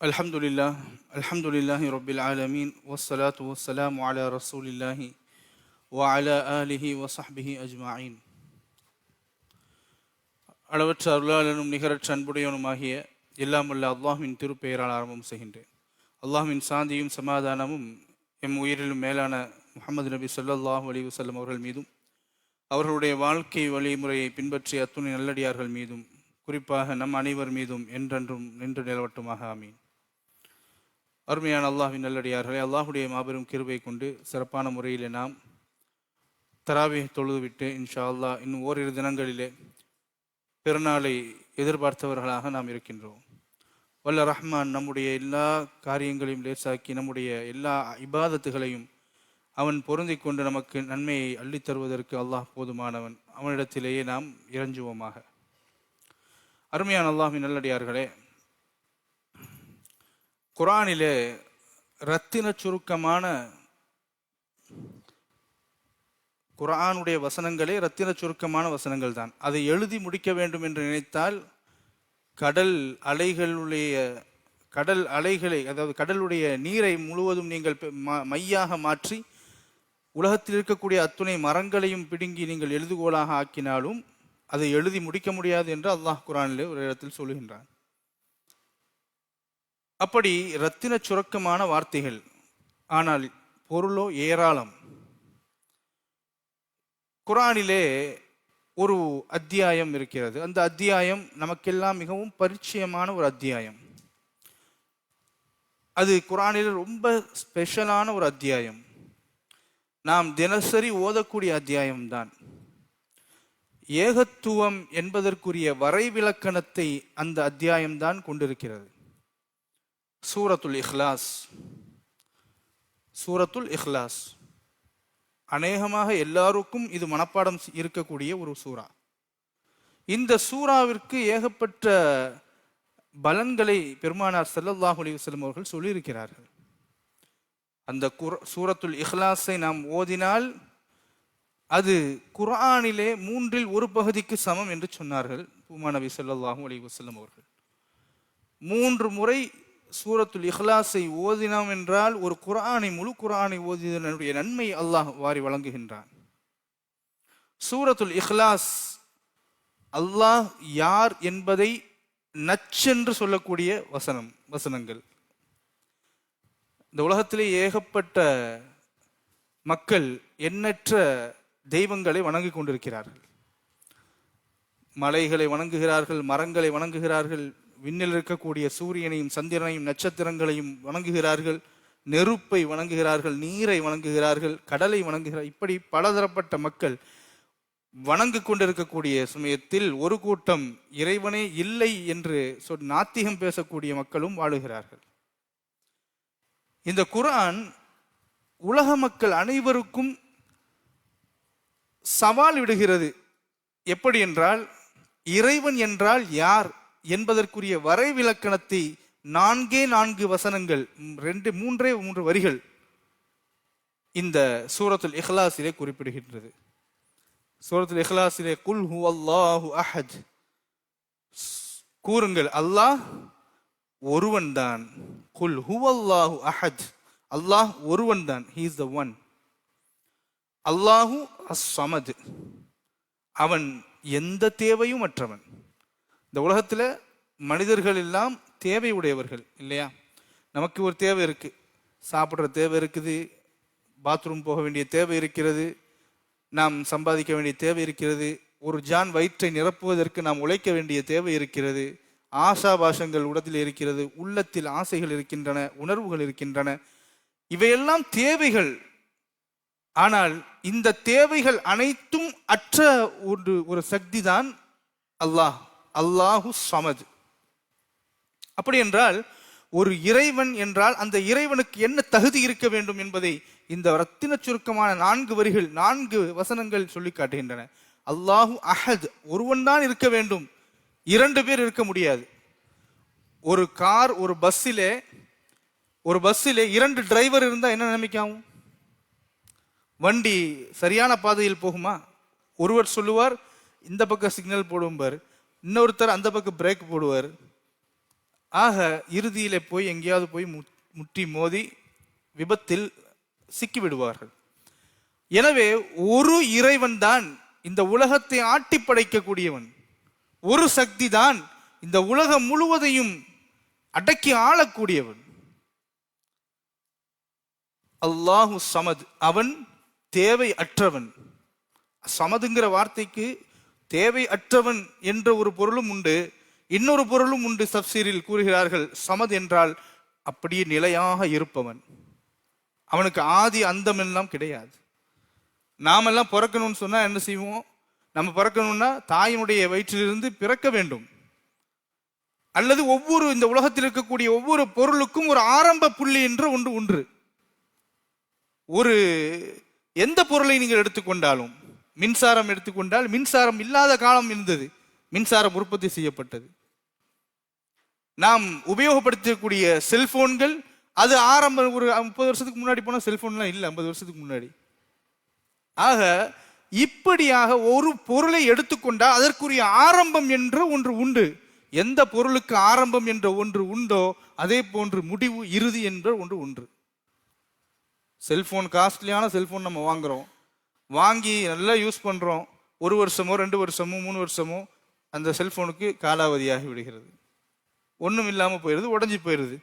الحمد لله الحمد لله رب العالمين والصلاة والسلام على رسول الله وعلى آله وصحبه أجمعين அளவற்ற அருளாளனும் நிகரற்ற அன்புடையவனுமாகிய எல்லாம் வல்ல அல்லாஹ்வின் திருப்பெயரால் ஆரம்பம் செய்கின்றேன் அல்லாஹ்வின் சாந்தியும் சமாதானமும் எம் உயிரிலும் மேலான முஹம்மது நபி ஸல்லல்லாஹு அலைஹி வஸல்லம் அவர்கள் மீதும் அவர்களுடைய வாழ்க்கை வழிமுறையை பின்பற்றிய அத்துணை நல்லடியார்கள் மீதும் குறிப்பாக நம் அனைவர் மீதும் என்றென்றும் நின்று நிலவட்டுமாக ஆமீன் அருமையான அல்லாஹ்வின் நல்லடியார்களே அல்லாஹுடைய மாபெரும் கிருபை கொண்டு சிறப்பான முறையில் நாம் தராவி தொழுதுவிட்டு இன்ஷா அல்லாஹ் இன்னும் ஓரிரு தினங்களிலே பிறநாளை எதிர்பார்த்தவர்களாக நாம் இருக்கின்றோம். வல்ல ரஹ்மான் நம்முடைய எல்லா காரியங்களையும் லேசாக்கி நம்முடைய எல்லா இபாதத்துகளையும் அவன் பொருந்தி கொண்டு நமக்கு நன்மையை அள்ளித் தருவதற்கு அல்லாஹ் போதுமானவன். அவனிடத்திலேயே நாம் இறஞ்சுவோமாக. அருமையான அல்லாஹின் நல்லடியார்களே குரானிலே ரத்தின சுருக்கமான குரானுடைய வசனங்களே ரத்தின சுருக்கமான வசனங்கள் தான். அதை எழுதி முடிக்க வேண்டும் என்று நினைத்தால் கடல் அலைகளுடைய கடல் அலைகளை அதாவது கடலுடைய நீரை முழுவதும் நீங்கள் ம- மையாக மாற்றி உலகத்தில் இருக்கக்கூடிய அத்துணை மரங்களையும் பிடுங்கி நீங்கள் எழுதுகோலாக ஆக்கினாலும் அதை எழுதி முடிக்க முடியாது என்று அல்லாஹ் குரானிலே ஒரு இடத்தில் சொல்லுகின்றான். அப்படி ரத்தின சுரக்கமான வார்த்தைகள். ஆனால் பொருளோ ஏராளம். குரானிலே ஒரு அத்தியாயம் இருக்கிறது. அந்த அத்தியாயம் நமக்கெல்லாம் மிகவும் பரிச்சயமான ஒரு அத்தியாயம். அது குரானில் ரொம்ப ஸ்பெஷலான ஒரு அத்தியாயம். நாம் தினசரி ஓதக்கூடிய அத்தியாயம்தான். ஏகத்துவம் என்பதற்குரிய வரைவிலக்கணத்தை அந்த அத்தியாயம்தான் கொண்டிருக்கிறது. சூரத்துல் இஹ்லாஸ். சூரத்துல் இஹ்லாஸ். அநேகமாக எல்லாருக்கும் இது மனப்பாடம் இருக்கக்கூடிய ஒரு சூறா. இந்த சூறாவிற்கு ஏகப்பட்ட பலன்களை பெருமானார் செல்லல்லாஹு அலிவசலம் அவர்கள் சொல்லியிருக்கிறார்கள். அந்த குர சூரத்துல் இஹ்லாஸை நாம் ஓதினால் அது குர்ஆனிலே மூன்றில் ஒரு பகுதிக்கு சமம் என்று சொன்னார்கள் பூமா நபி ஸல்லல்லாஹு அலி வசல்லம் அவர்கள். மூன்று முறை சூரத்துல் இஹ்லாஸை ஓதினோம் என்றால் ஒரு குரானை முழு குரானை ஓதியதனுடைய நன்மை அல்லாஹ் வாரி வழங்குகின்றான். சூரத்துல் இஹ்லாஸ் அல்லாஹ் யார் என்பதை நச்சென்று சொல்லக்கூடிய வசனம் வசனங்கள். இந்த உலகத்திலே ஏகப்பட்ட மக்கள் எண்ணற்ற தெய்வங்களை வணங்கி கொண்டிருக்கிறார்கள். மலைகளை வணங்குகிறார்கள் மரங்களை வணங்குகிறார்கள் விண்ணில் இருக்கக்கூடிய சூரியனையும் சந்திரனையும் நட்சத்திரங்களையும் வணங்குகிறார்கள். நெருப்பை வணங்குகிறார்கள் நீரை வணங்குகிறார்கள் கடலை வணங்குகிறார். இப்படி பலதரப்பட்ட மக்கள் வணங்கு கொண்டிருக்கக்கூடிய சமயத்தில் ஒரு கூட்டம் இறைவனே இல்லை என்று சொல் நாத்திகம் பேசக்கூடிய மக்களும் வாழுகிறார்கள். இந்த குரான் உலக மக்கள் அனைவருக்கும் சவால் விடுகிறது. எப்படி என்றால் இறைவன் என்றால் யார்? என்பதற்குரிய வரைவிலக்கணத்தை நான்கே நான்கு வசனங்கள் ரெண்டு மூன்றே மூன்று வரிகள் இந்த சூரத்துல் இஹ்லாஸிலே குறிப்பிடுகின்றது. சூரத்துல் இஹ்லாஸிலே குல் ஹூ அல்லாஹு அஹத் கூறுங்கள் அல்லாஹ் ஒருவன்தான். குல் ஹூ அல்லாஹு அஹத் அல்லாஹ் ஒருவன்தான் ஹீ இஸ் த ஒன் அல்லாஹு அஸ்ஸமது அவன் எந்த தேவையும் அற்றவன் இந்த உலகத்தில் மனிதர்கள் எல்லாம் தேவை உடையவர்கள் இல்லையா? நமக்கு ஒரு தேவை இருக்குது சாப்பிட்ற தேவை இருக்குது. பாத்ரூம் போக வேண்டிய தேவை இருக்கிறது. நாம் சம்பாதிக்க வேண்டிய தேவை இருக்கிறது. ஒரு ஜான் வயிற்றை நிரப்புவதற்கு நாம் உழைக்க வேண்டிய தேவை இருக்கிறது. ஆசாபாசங்கள் உடத்தில் இருக்கிறது. உள்ளத்தில் ஆசைகள் இருக்கின்றன. உணர்வுகள் இருக்கின்றன. இவையெல்லாம் தேவைகள். ஆனால் இந்த தேவைகள் அனைத்தும் அற்ற ஒரு ஒரு சக்தி தான் அல்லாஹ். அல்லாஹு சமது. அப்படி என்றால் ஒரு இறைவன் என்றால் அந்த இறைவனுக்கு என்ன தகுதி இருக்க வேண்டும் என்பதை இந்த ரத்தின சுருக்கமான நான்கு வரிகள் நான்கு வசனங்கள் சொல்லி காட்டுகின்றன. அல்லாஹு அஹத் ஒருவன் தான் இருக்க வேண்டும். இரண்டு பேர் இருக்க முடியாது. ஒரு கார் ஒரு பஸ்ஸிலே ஒரு பஸ்ஸிலே இரண்டு டிரைவர் இருந்தால் என்ன நிலைமைக்காகும்? வண்டி சரியான பாதையில் போகுமா? ஒருவர் சொல்லுவார் இந்த பக்கம் சிக்னல் போடுவார் இன்னொருத்தர் அந்த பக்கம் பிரேக் போடுவார். ஆக இறுதியில் போய் எங்கேயாவது போய் மு- முட்டி மோதி விபத்தில் சிக்கி விடுவார்கள். எனவே ஒரு இறைவன் தான் இந்த உலகத்தை ஆட்டி படைக்கக்கூடியவன். ஒரு சக்தி தான் இந்த உலகம் முழுவதையும் அடக்கி ஆளக்கூடியவன். அல்லாஹு சமத் அவன் தேவை அற்றவன். சமதுங்கிற வார்த்தைக்கு தேவை அற்றவன் என்ற ஒரு பொருளும் உண்டு. இன்னொரு பொருளும் உண்டு சப்சீரில் கூறுகிறார்கள். சமத் என்றால் அப்படியே நிலையாக இருப்பவன். அவனுக்கு ஆதி அந்தம் எல்லாம் கிடையாது. நாமெல்லாம் பிறக்கணும்னு சொன்னால் என்ன செய்வோம்? நம்ம பிறக்கணும்னா தாயினுடைய வயிற்றிலிருந்து பிறக்க வேண்டும். அல்லது ஒவ்வொரு இந்த உலகத்தில் இருக்கக்கூடிய ஒவ்வொரு பொருளுக்கும் ஒரு ஆரம்ப புள்ளி என்று ஒன்று ஒன்று. ஒரு எந்த பொருளை நீங்கள் எடுத்துக்கொண்டாலும் மின்சாரம் எடுத்துக்கொண்டால் மின்சாரம் இல்லாத காலம் இருந்தது. மின்சாரம் உற்பத்தி செய்யப்பட்டது. நாம் உபயோகப்படுத்தக்கூடிய செல்போன்கள் அது ஆரம்ப ஒரு முப்பது வருஷத்துக்கு முன்னாடி போனால் செல்போன்லாம் இல்லை ஐம்பது வருஷத்துக்கு முன்னாடி. ஆக இப்படியாக ஒரு பொருளை எடுத்துக்கொண்டால் அதற்குரிய ஆரம்பம் என்று ஒன்று உண்டு. எந்த பொருளுக்கு ஆரம்பம் என்ற ஒன்று உண்டோ அதே போன்று முடிவு இறுதி என்ற ஒன்று உண்டு. செல்போன் காஸ்ட்லியான செல்போன் நம்ம வாங்குறோம். வாங்கி நல்லா யூஸ் பண்ணுறோம் ஒரு வருஷமோ ரெண்டு வருஷமோ மூணு வருஷமோ அந்த செல்ஃபோனுக்கு காலாவதியாகி விடுகிறது. ஒன்றும் இல்லாமல் போயிடுது உடஞ்சி போயிடுது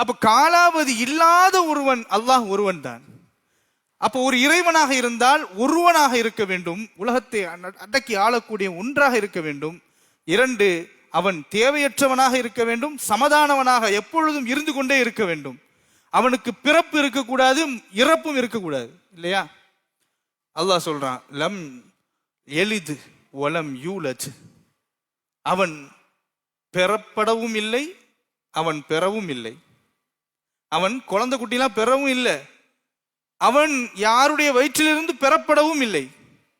அப்போ காலாவதி இல்லாத ஒருவன் அல்லாஹ் ஒருவன் தான். அப்போ ஒரு இறைவனாக இருந்தால் ஒருவனாக இருக்க வேண்டும். உலகத்தை அடக்கி ஆளக்கூடிய ஒன்றாக இருக்க வேண்டும். இரண்டு அவன் தேவையற்றவனாக இருக்க வேண்டும். சமதானவனாக எப்பொழுதும் இருந்து கொண்டே இருக்க வேண்டும். அவனுக்கு பிறப்பு இருக்கக்கூடாது இறப்பும் இருக்கக்கூடாது. இல்லையா? அல்லாஹ் சொல்கிறான் லம் எளிது ஒலம் யூலஜ். அவன் பெறப்படவும் இல்லை அவன் பெறவும் இல்லை. அவன் குழந்தை குட்டிலாம் பெறவும் இல்லை. அவன் யாருடைய வயிற்றிலிருந்து பெறப்படவும் இல்லை.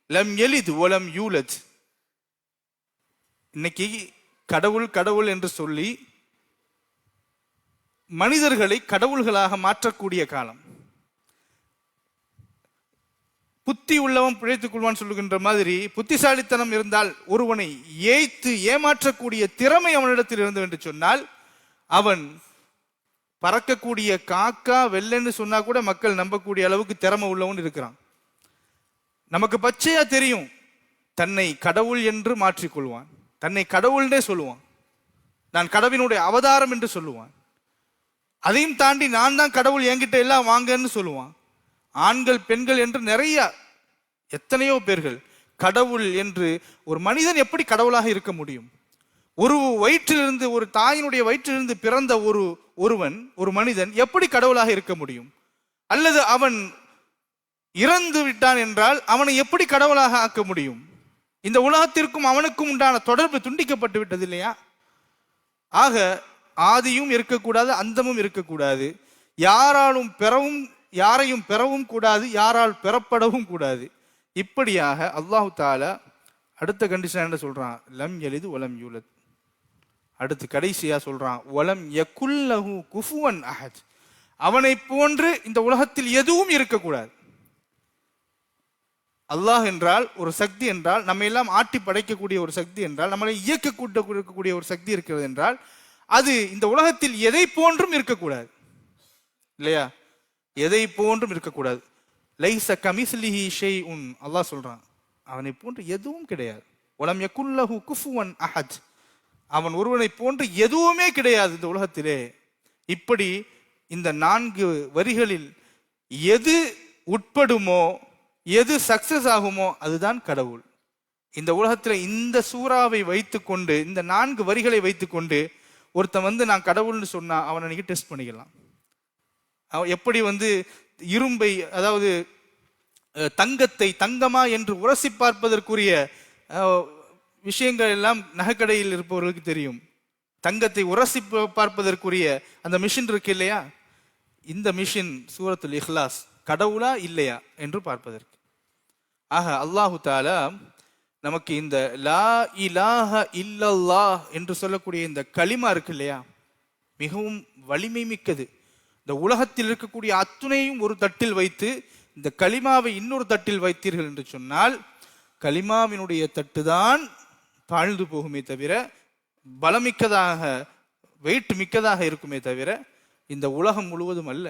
லம் எளிது ஒலம் யூலஜ். இன்னைக்கு கடவுள் கடவுள் என்று சொல்லி மனிதர்களை கடவுள்களாக மாற்றக்கூடிய காலம். புத்தி உள்ளவன் பிழைத்துக் கொள்வான் சொல்லுகின்ற மாதிரி புத்திசாலித்தனம் இருந்தால் ஒருவனை ஏய்த்து ஏமாற்றக்கூடிய திறமை அவனிடத்தில் இருந்தது என்று சொன்னால் அவன் பறக்கக்கூடிய காக்கா வெள்ளைன்னு சொன்னா கூட மக்கள் நம்பக்கூடிய அளவுக்கு திறமை உள்ளவன் இருக்கிறான். நமக்கு பச்சையா தெரியும் தன்னை கடவுள் என்று மாற்றிக்கொள்வான் தன்னை கடவுள்னே சொல்லுவான். நான் கடவுளுடைய அவதாரம் என்று சொல்லுவான். அதையும் தாண்டி நான் தான் கடவுள் என்கிட்ட எல்லாம் வாங்கன்னு சொல்லுவான். ஆண்கள் பெண்கள் என்று நிறைய எத்தனையோ பேர்கள் கடவுள் என்று ஒரு மனிதன் எப்படி கடவுளாக இருக்க முடியும்? ஒரு வயிற்றிலிருந்து ஒரு தாயினுடைய வயிற்றிலிருந்து பிறந்த ஒரு ஒருவன் ஒரு மனிதன் எப்படி கடவுளாக இருக்க முடியும்? அல்லது அவன் இறந்து விட்டான் என்றால் அவனை எப்படி கடவுளாக ஆக்க முடியும்? இந்த உலகத்திற்கும் அவனுக்கும் உண்டான தொடர்பு துண்டிக்கப்பட்டு விட்டது இல்லையா? ஆக ஆதியும் இருக்கக்கூடாது அந்தமும் இருக்கக்கூடாது. யாராலும் பெறவும் யாரையும் பெறவும் கூடாது யாரால் பெறப்படவும் கூடாது. இப்படியாக அல்லாஹு தாலா அடுத்த கண்டிஷன் என்ன சொல்கிறான் லம் எளிது ஒலம் யூலத். அடுத்து கடைசியாக சொல்கிறான் ஒலம் எக்குல்லஹு குஃபுவன் அஹத். அவனை போன்று இந்த உலகத்தில் எதுவும் இருக்கக்கூடாது. அல்லாஹ் என்றால் ஒரு சக்தி என்றால் நம்ம எல்லாம் ஆட்டி படைக்கக்கூடிய ஒரு சக்தி என்றால் நம்மளை இயக்க கூட்டக்கூடிய ஒரு சக்தி இருக்கிறது என்றால் அது இந்த உலகத்தில் எதை போன்றும் இருக்கக்கூடாது. இல்லையா? எதை போன்றும் இருக்கக்கூடாது. லைச கமிஸ்லிஹி ஷெய் உன் அல்லாஹ் சொல்கிறான் அவனை போன்று எதுவும் கிடையாது. உலம் யகுல்லஹு குஃபுவன் அஹத் அவன் ஒருவனை போன்று எதுவுமே கிடையாது இந்த உலகத்திலே. இப்படி இந்த நான்கு வரிகளில் எது உட்படுமோ எது சக்சஸ் ஆகுமோ அதுதான் கடவுள். இந்த உலகத்தில் இந்த சூறாவை வைத்துக்கொண்டு இந்த நான்கு வரிகளை வைத்துக்கொண்டு ஒருத்தன் வந்து நான் கடவுள்னு சொன்னா அவனை நீங்கள் டெஸ்ட் பண்ணிக்கலாம். எப்படி வந்து இரும்பை அதாவது தங்கத்தை தங்கமா என்று உரசி பார்ப்பதற்குரிய விஷயங்கள் எல்லாம் நகைக்கடையில் இருப்பவர்களுக்கு தெரியும். தங்கத்தை உரசி பார்ப்பதற்குரிய அந்த மிஷின் இருக்கு இல்லையா? இந்த மிஷின் சூரத்துல் இஹ்லாஸ் கடவுளா இல்லையா என்று பார்ப்பதற்கு. ஆக அல்லாஹு தாலா நமக்கு இந்த லா இலாஹ இல்லல்லா என்று சொல்லக்கூடிய இந்த களிமா இருக்கு இல்லையா? மிகவும் வலிமை மிக்கது. இந்த உலகத்தில் இருக்கக்கூடிய அத்துணையும் ஒரு தட்டில் வைத்து இந்த களிமாவை இன்னொரு தட்டில் வைத்தீர்கள் என்று சொன்னால் களிமாவினுடைய தட்டுதான் தாழ்ந்து போகுமே தவிர பலமிக்கதாக வெயிட் மிக்கதாக இருக்குமே தவிர இந்த உலகம் முழுவதும் அல்ல.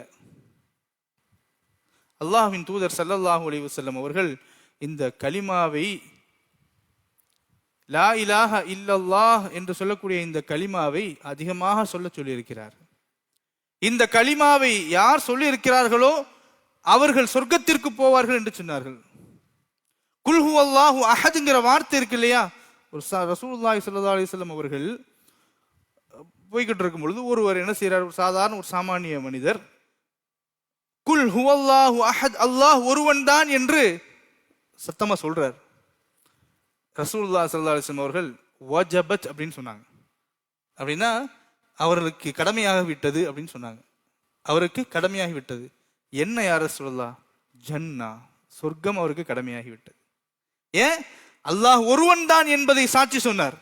அல்லாஹ்வின் தூதர் சல்லல்லாஹு அலி வசல்லம் அவர்கள் இந்த கலிமாவை லா இலாஹ இல்லல்லாஹ் என்று சொல்லக்கூடிய இந்த கலிமாவை அதிகமாக சொல்ல சொல்லியிருக்கிறார். இந்த களிமாவை யார் சொல்லியிருக்கிறார்களோ அவர்கள் சொர்க்கத்திற்கு போவார்கள் என்று சொன்னார்கள். குல்ஹு அல்லாஹு அஹதுங்கிற வார்த்தை இருக்கு இல்லையா? ஒரு ரசூல்லாஹி ரசூலுல்லாஹி ஸல்லல்லாஹு அவர்கள் போய்கிட்டு இருக்கும் பொழுது ஒருவர் என்ன செய்கிறார்? ஒரு சாதாரண ஒரு சாமானிய மனிதர் குல் ஹுவல்லாஹு அஹத் அல்லாஹ் ஒருவன் தான் என்று சத்தமாக சொல்றார். ரசூல்லா சல்லா அலைஹி அவர்கள் வஜபத் அப்படின்னு சொன்னாங்க. அப்படின்னா அவர்களுக்கு கடமையாக விட்டது அப்படின்னு சொன்னாங்க. அவருக்கு கடமையாகி விட்டது. என்ன யார சொல்லலாம் ஜன்னா சொர்க்கம் அவருக்கு கடமையாகி விட்டது. ஏன்? அல்லாஹ் ஒருவன் தான் என்பதை சாட்சி சொன்னார்.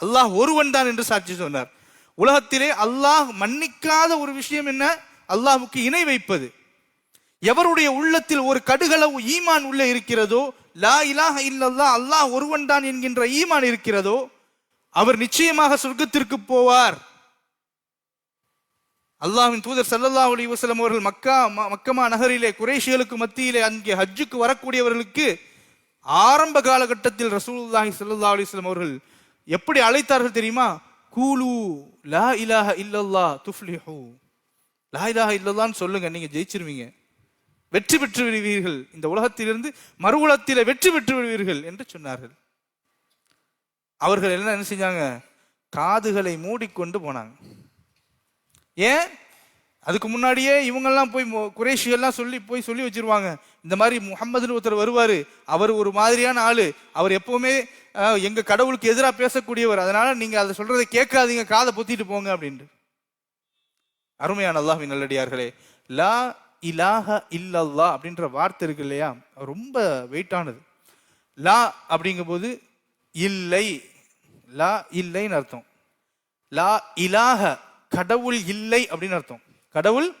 அல்லாஹ் ஒருவன் தான் என்று சாட்சி சொன்னார். உலகத்திலே அல்லாஹ் மன்னிக்காத ஒரு விஷயம் என்ன? அல்லாஹுக்கு இணை வைப்பது. எவருடைய உள்ளத்தில் ஒரு கடுகளவு ஈமான் உள்ள இருக்கிறதோ லா இலாஹ இல்லல்லா அல்லாஹ் ஒருவன் தான் என்கின்ற ஈமான் இருக்கிறதோ அவர் நிச்சயமாக சொர்க்கத்திற்கு போவார். அல்லாவின் தூதர் சல்லல்லா அலி வசலம் அவர்கள் மக்கா மக்கமா நகரிலே குறைஷிகளுக்கு மத்தியிலே அங்கே ஹஜ்ஜுக்கு வரக்கூடியவர்களுக்கு ஆரம்ப காலகட்டத்தில் ரசூலுல்லாஹி சல்லா அலிஸ்லாம் அவர்கள் எப்படி அழைத்தார்கள் தெரியுமா? கூலு லா இலாஹ இல்லல்லா துஃப்லிஹூ. லா இலாஹ இல்லல்லான்னு சொல்லுங்க நீங்க ஜெயிச்சிருவீங்க. வெற்றி பெற்று விடுவீர்கள் இந்த உலகத்திலிருந்து மறு உலகத்திலே வெற்றி பெற்று விடுவீர்கள் என்று சொன்னார்கள். அவர்கள் என்ன என்ன செஞ்சாங்க காதுகளை மூடிக்கொண்டு போனாங்க. ஏன்? அதுக்கு முன்னாடியே இவங்கெல்லாம் போய் மொ- குறைஷியெல்லாம் சொல்லி போய் சொல்லி வச்சிருவாங்க. இந்த மாதிரி முகம்மதுன்னு ஒருத்தர் வருவார். அவர் ஒரு மாதிரியான ஆள். அவர் எப்பவுமே எங்கள் கடவுளுக்கு எதிராக பேசக்கூடியவர். அதனால் நீங்கள் அதை சொல்கிறத கேட்காதீங்க காதை பொத்திட்டு போங்க அப்படின்ட்டு. அருமையான அல்லாஹின் நல்லடியார்களே லா இலாஹ இல்லல்லா அப்படின்ற வார்த்தை இருக்கு இல்லையா? ரொம்ப வெயிட்டானது லா அப்படிங்கும்போது இல்லை. லா இல்லைன்னு அர்த்தம். லா இலாஹ கடவுள் இல்லை அப்படின்னு அர்த்தம். கடவுள்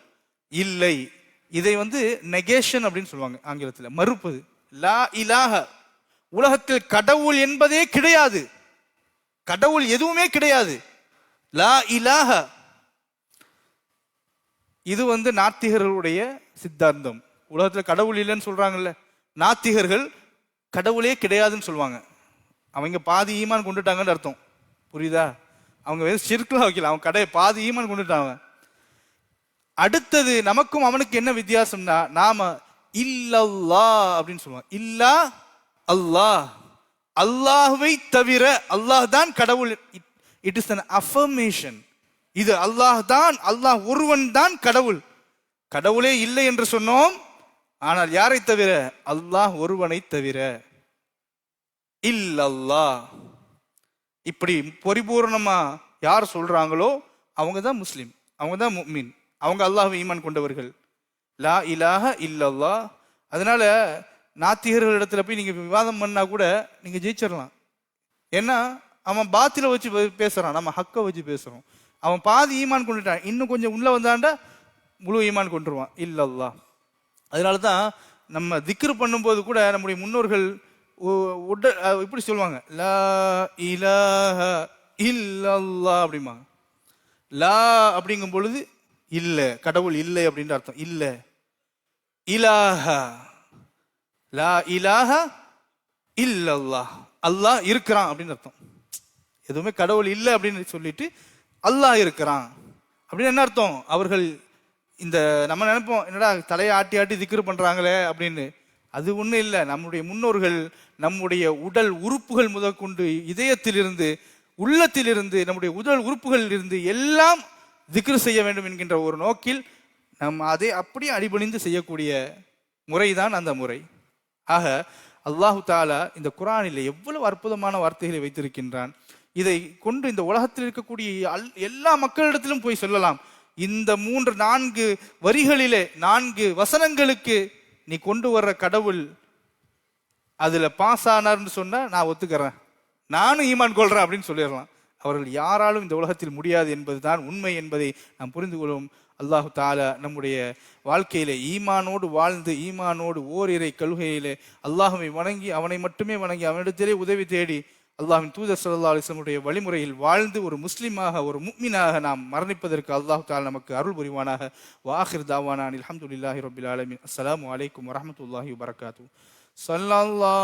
இல்லை. இதை வந்து நெகேஷன் அப்படின்னு சொல்லுவாங்க ஆங்கிலத்தில். மறுப்பது லா இலாஹ. உலகத்தில் கடவுள் என்பதே கிடையாது. கடவுள் எதுவுமே கிடையாது. லா இலாஹ. இது வந்து நாத்திகர்களுடைய சித்தாந்தம். உலகத்தில் கடவுள் இல்லைன்னு சொல்கிறாங்கல்ல நாத்திகர்கள் கடவுளே கிடையாதுன்னு சொல்லுவாங்க. அவங்க பாதி ஈமான் கொண்டுட்டாங்கன்னு அர்த்தம். புரியுதா? அவங்க வெறும் சிற்கலாம் வைக்கல. அவன் கடையை பாதி ஈமான் கொண்டுட்டாங்க அடுத்தது நமக்கும் அவனுக்கு என்ன வித்தியாசம்னா நாம இல்லல்லா அப்படின்னு சொல்லுவோம். இல்லா அல்லாஹ் அல்லாஹுவை தவிர அல்லாஹ் தான் கடவுள். இட் இஸ் அன் அஃபர்மேஷன் இது அல்லாஹ் தான் அல்லாஹ் ஒருவன் தான் கடவுள். கடவுளே இல்லை என்று சொன்னோம். ஆனால் யாரை தவிர? அல்லாஹ் ஒருவனை தவிர. இல்லல்லாஹ் இப்படி பரிபூர்ணமா யார் சொல்கிறாங்களோ அவங்க தான் முஸ்லீம் அவங்க தான் மீன் அவங்க அல்லாஹ் ஈமான் கொண்டவர்கள். லா இலாஹ இல்லல்லா அதனால நாத்திகர்கள் இடத்துல போய் நீங்கள் விவாதம் பண்ணால் கூட நீங்கள் ஜெயிச்சிடலாம் ஏன்னா அவன் பாத்தில வச்சு பேசுகிறான் நம்ம ஹக்கை வச்சு பேசுகிறோம் அவன் பாதி ஈமான் கொண்டுட்டான் இன்னும் கொஞ்சம் உள்ளே வந்தாண்டா முழு ஈமான் கொண்டுருவான். இல்லல்லா அதனால தான் நம்ம திக்ரு பண்ணும்போது கூட நம்முடைய முன்னோர்கள் உட இப்படி சொல்லுவாங்க. லா இலாஹ இல்லல்லா அப்படிம்பாங்க. லா அப்படிங்கும் பொழுது இல்லை கடவுள் இல்லை அப்படின்ற அர்த்தம். இல்லை. இலாஹா. லா இலாஹ இல்லல்லா அல்லாஹ் இருக்கிறான் அப்படின்னு அர்த்தம். எதுவுமே கடவுள் இல்லை அப்படின்னு சொல்லிட்டு அல்லாஹ் இருக்கிறான். அப்படின்னு என்ன அர்த்தம்? அவர்கள் இந்த நம்ம நினைப்போம் என்னடா தலையை ஆட்டி ஆட்டி திக்ரு பண்ணுறாங்களே அப்படின்னு. அது ஒன்றும் இல்லை. நம்முடைய முன்னோர்கள் நம்முடைய உடல் உறுப்புகள் முதற்கொண்டு இதயத்திலிருந்து உள்ளத்திலிருந்து நம்முடைய உடல் உறுப்புகளில் இருந்து எல்லாம் திக்ரு செய்ய வேண்டும் என்கின்ற ஒரு நோக்கில் நம் அதை அப்படியே அடிபணிந்து செய்யக்கூடிய முறைதான் அந்த முறை. ஆக அல்லாஹு தாலா இந்த குரானில் எவ்வளவு அற்புதமான வார்த்தைகளை வைத்திருக்கின்றான். இதை கொண்டு இந்த உலகத்தில் இருக்கக்கூடிய அல்- எல்லா மக்களிடத்திலும் போய் சொல்லலாம். இந்த மூன்று நான்கு வரிகளிலே நான்கு வசனங்களுக்கு நீ கொண்டு வர்ற கடவுள் அதில் பாஸ் ஆனார்னு சொன்னால் நான் ஒத்துக்கிறேன். நானும் ஈமான் கொள்கிறேன் அப்படின்னு சொல்லிடலாம். அவர்கள் யாராலும் இந்த உலகத்தில் முடியாது என்பதுதான் உண்மை என்பதை நாம் புரிந்து கொள்வோம். அல்லாஹு தாலா நம்முடைய வாழ்க்கையிலே ஈமானோடு வாழ்ந்து ஈமானோடு ஓரிரை கழுகையிலே அல்லாஹுவை வணங்கி அவனை மட்டுமே வணங்கி அவனிடத்திலே உதவி தேடி அல்லாஹின் தூதர் சல்லா அலிஸ்லமுடைய வழிமுறையில் வாழ்ந்து ஒரு முஸ்லீமாக ஒரு முக்மினாக நாம் மரணிப்பதற்கு அல்லாஹ் தால் நமக்கு அருள் புரிவானாக. வாஹிர் தாவானான் அலமதுல்லாஹி ரபில் ஆலமீன். அஸ்லாம் அலைக்கும் வரமத்துல்லாஹி வரகாத்து சல்லா